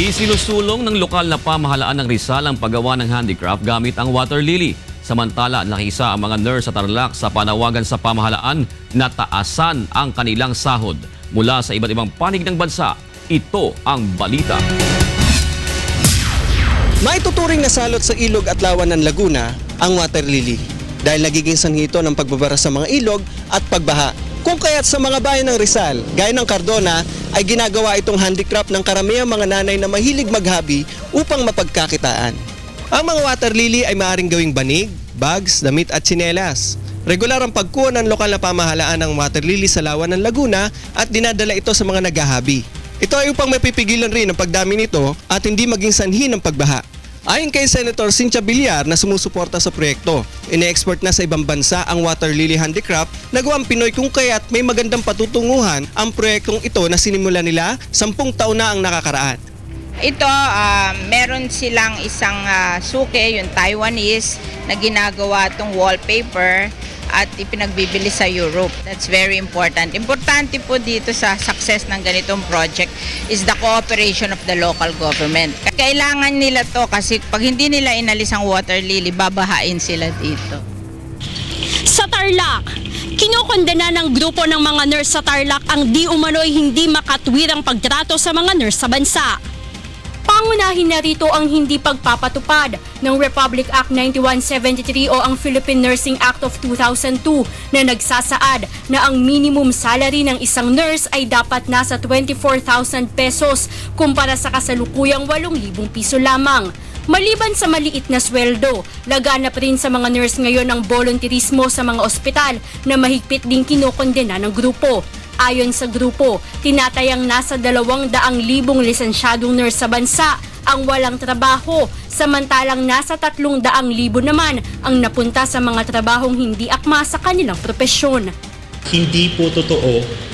Isinusulong ng lokal na pamahalaan ng Rizal ang paggawa ng handicraft gamit ang water lily. Samantala, nakisa ang mga nurse sa Tarlac sa panawagan sa pamahalaan na taasan ang kanilang sahod. Mula sa iba't ibang panig ng bansa, ito ang balita. Maituturing na salot sa ilog at lawan ng Laguna ang water lily dahil nagiging sanhi ito ng pagbabara sa mga ilog at pagbaha. Kung kaya't sa mga bayan ng Rizal, gaya ng Cardona, ay ginagawa itong handicraft ng karamihang mga nanay na mahilig maghabi upang mapagkakitaan. Ang mga water lily ay maaaring gawing banig, bags, damit at tsinelas. Regular ang pagkuha ng lokal na pamahalaan ng water lily sa lawan ng Laguna at dinadala ito sa mga naghahabi. Ito ay upang mapipigilan rin ang pagdami nito at hindi maging sanhi ng pagbaha. Ayon kay Senator Cynthia Villar na sumusuporta sa proyekto, ine-export na sa ibang bansa ang water lily handicraft na gawang Pinoy kung kaya't may magandang patutunguhan ang proyektong ito na sinimula nila sampung taon na ang nakakaraan. Ito, ah, meron silang isang ah, suke, yung Taiwanese, na ginagawa itong wallpaper at ipinagbibili sa Europe. That's very important. Importante po dito sa success ng ganitong project is the cooperation of the local government. Kailangan nila to kasi pag hindi nila inalis ang water lily, babahain sila dito. Sa Tarlac, kinokondena ng grupo ng mga nurse sa Tarlac ang di umano'y hindi makatwirang pagtrato sa mga nurse sa bansa. Pangunahin na rito ang hindi pagpapatupad ng Republic Act 9173 o ang Philippine Nursing Act of 2002 na nagsasaad na ang minimum salary ng isang nurse ay dapat nasa 24,000 pesos kumpara sa kasalukuyang 8,000 piso lamang. Maliban sa maliit na sweldo, laganap rin sa mga nurse ngayon ang volunteerismo sa mga ospital na mahigpit din kinokondena ng grupo. Ayon sa grupo, tinatayang nasa 200,000 lisensyadong nurse sa bansa ang walang trabaho, samantalang nasa 300,000 naman ang napunta sa mga trabahong hindi akma sa kanilang propesyon. hindi po totoo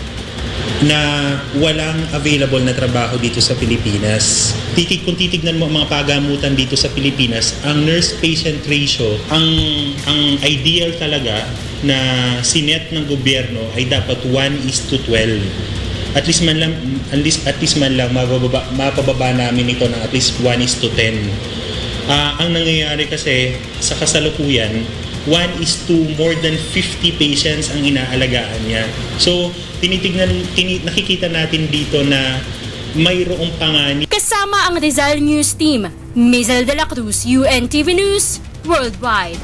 na walang available na trabaho dito sa Pilipinas. Titig, kung titignan mo ang mga pagamutan dito sa Pilipinas, ang nurse-patient ratio, ang, ang ideal talaga na sinet ng gobyerno ay dapat 1 is to 12. At least man lang, at least, at least man lang mabababa, mapababa namin ito ng at least 1 is to 10. Ah, ang nangyayari kasi sa kasalukuyan, 1 is to more than 50 patients ang inaalagaan niya. So, tinitignan, tini, nakikita natin dito na mayroong panganib Kasama ang Rizal News Team, Mizel de la Cruz, UNTV News, Worldwide.